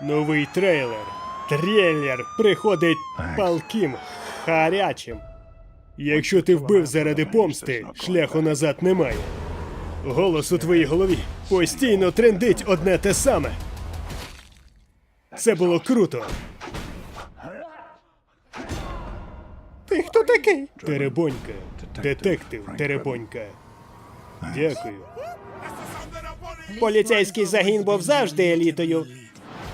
Новий трейлер. Трейлер приходить палким, гарячим. Якщо ти вбив заради помсти, шляху назад немає. Голос у твоїй голові постійно трендить одне те саме. Це було круто. Ти хто такий? Теребонька. Детектив Теребонька. Дякую. Поліцейський загін був завжди елітою.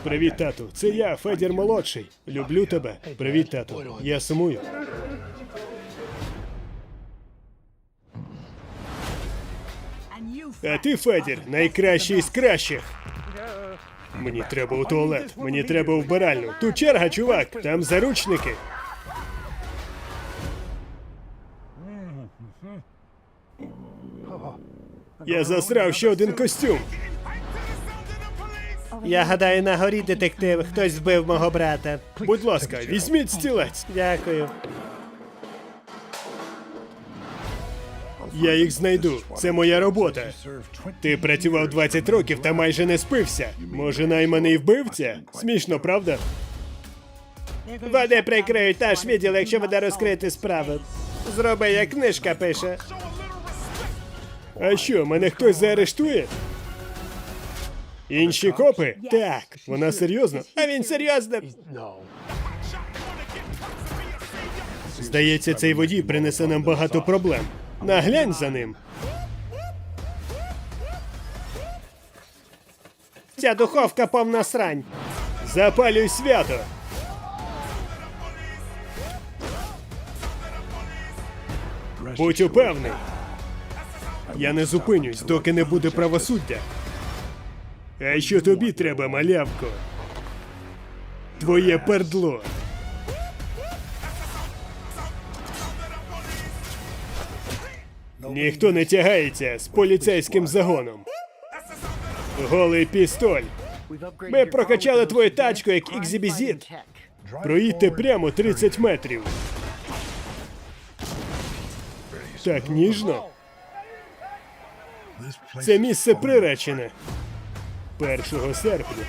Привіт, тату. Це я, Федір молодший. Люблю тебе. Привіт, тату. Я сумую. А ти, Федір, найкращий з кращих. Мені треба у туалет, мені треба у вбиральню. Тут черга, чувак, там заручники. Я засрав ще один костюм. Я гадаю, на горі детектив. Хтось вбив мого брата. Будь ласка, візьміть стілець. Дякую. Я їх знайду. Це моя робота. Ти працював 20 років та майже не спився. Може, найманий вбивця? Смішно, правда? Вони прикриють наш відділ, якщо буде розкрити справу. Зроби, як книжка пише. А що, мене хтось заарештує? Інші копи? Так, вона серйозно. А він серйозно. Здається, цей водій принесе нам багато проблем. Наглянь за ним. Ця духовка повна срань. Запалюй свято. Будь упевний. Я не зупинюсь, доки не буде правосуддя. А що тобі треба, малявко? Твоє пердло. Ніхто не тягається з поліцейським загоном. Голий пістоль. Ми прокачали твою тачку як екзибізіт. Проїдьте прямо 30 метрів. Так ніжно. Це місце приречене. 1 серпня.